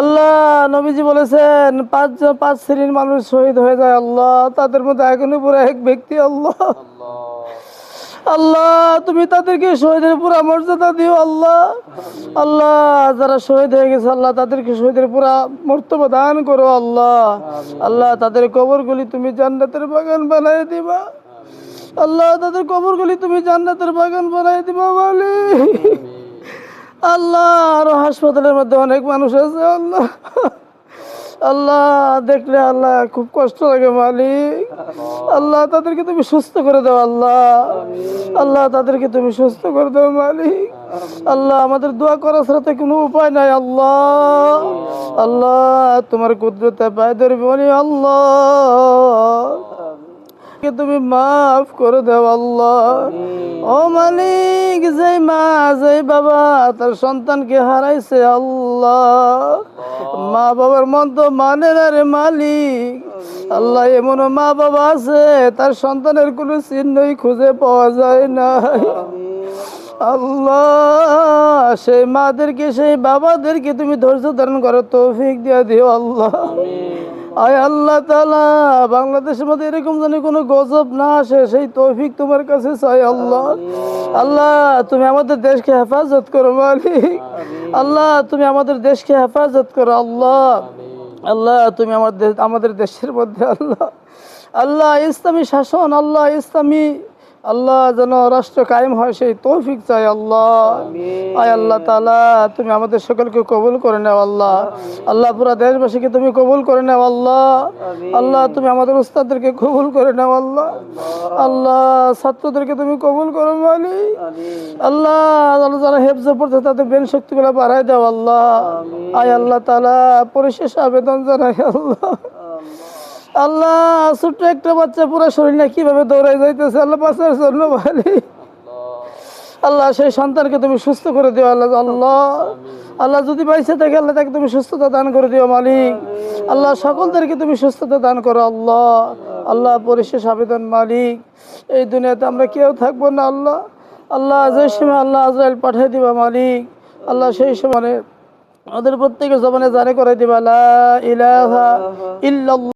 আল্লাহ নবীজি বলেছেন পাঁচ পাঁচ শ্রেণির মানুষ শহীদ হয়ে যায় আল্লাহ তাদের মধ্যে এখনও পুরো এক ব্যক্তি আল্লাহ। আল্লাহ। তুমি তাদেরকে শহীদের পুরা মর্যাদা দিও আল্লাহ। আল্লাহ যারা শহীদ হয়ে গেছে আল্লাহ তাদেরকে শহীদের পুরা মর্তবা দান করো আল্লাহ। আল্লাহ তাদের কবরগুলি তুমি জান্নাতের বাগান বানাই দিবা। আল্লাহ তাদের কবরগুলি তুমি জান্নাতের বাগান বানাই দিবা মালিক। আল্লাহ, আরও হাসপাতালের মধ্যে অনেক মানুষ আছে, আল্লাহ। আল্লাহ, দেখলে আল্লাহ, খুব কষ্ট লাগে মালিক। আল্লাহ, তাদেরকে তুমি সুস্থ করে দাও, আল্লাহ। আল্লাহ, তাদেরকে তুমি সুস্থ করে দাও, মালিক। আল্লাহ, আমাদের দোয়া করা ছাড়া তো কোনো উপায় নাই, আল্লাহ। আল্লাহ, তোমার কুদরতে পায় ধরবি আল্লাহ। কে তুমি মাফ করে দাও আল্লাহ। ও মালিক যেই মা যেই বাবা তার সন্তানকে হারাইছে আল্লাহ। মা বাবার মন তো মানে না রে মালিক। আল্লাহ এমন মা বাবা আছে তার সন্তানের কোনো চিহ্নই খুঁজে পাওয়া যায় না আল্লাহ সেই মাদেরকে সেই বাবাদেরকে তুমি ধৈর্য ধারণ করো তৌফিক দিয়া দিও আল্লাহ। আয় আল্লাহ তালা বাংলাদেশের মধ্যে এরকম জানি কোনো গজব না আসে সেই তৌফিক তোমার কাছে চাই আল্লাহ। আল্লাহ। তুমি আমাদের দেশকে হেফাজত করো মালিক। আল্লাহ তুমি আমাদের দেশকে হেফাজত করো আল্লাহ। আল্লাহ তুমি আমাদের আমাদের দেশের মধ্যে আল্লাহ। আল্লাহ ইসলামী শাসন আল্লাহ ইসলামী আল্লাহ যেন রাষ্ট্র কায়েম হয় সেই তৌফিক চাই আল্লাহ। আয় আল্লাহ তালা তুমি আমাদের সকলকে কবুল করে নাও আল্লাহ। আল্লাহ পুরা দেশবাসীকে তুমি কবুল করে নাও আল্লাহ। আল্লাহ তুমি আমাদের উস্তাদদেরকে কবুল করে নাও আল্লাহ। আল্লাহ। ছাত্রদেরকে তুমি কবুল করো আল্লাহ আল্লাহ যারা হেফজ পড়ছে তাদের বেন শক্তিগুলো বাড়াই দাও আল্লাহ। আয় আল্লাহ তালা পরিশেষ আবেদন জানাই আল্লাহ। আল্লাহ, ছোট্ট একটা বাচ্চা পুরো শরীর না কীভাবে দৌড়াই যাইতেছে? আল্লাহ বাচ্চার জন্য ভালি আল্লাহ, সেই সন্তানকে তুমি সুস্থ করে দিও, আল্লাহ আল্লাহ। আল্লাহ, যদি পাইছে থাকে, আল্লাহ তাকে তুমি সুস্থতা দান করে দিও, মালিক। আল্লাহ, সকলদেরকে তুমি সুস্থতা দান করো, আল্লাহ। আল্লাহ, পরিশেষ আবেদন, মালিক। এই দুনিয়াতে আমরা কেউ থাকব না, আল্লাহ। আল্লাহ, যে সময় আল্লাহ আজরাইল পাঠিয়ে দিবা, মালিক। আল্লাহ, সেই সময় ওদের প্রত্যেকের জবানে জানে করে দিবা, লা ইলাহা ইল্লাল্লাহ।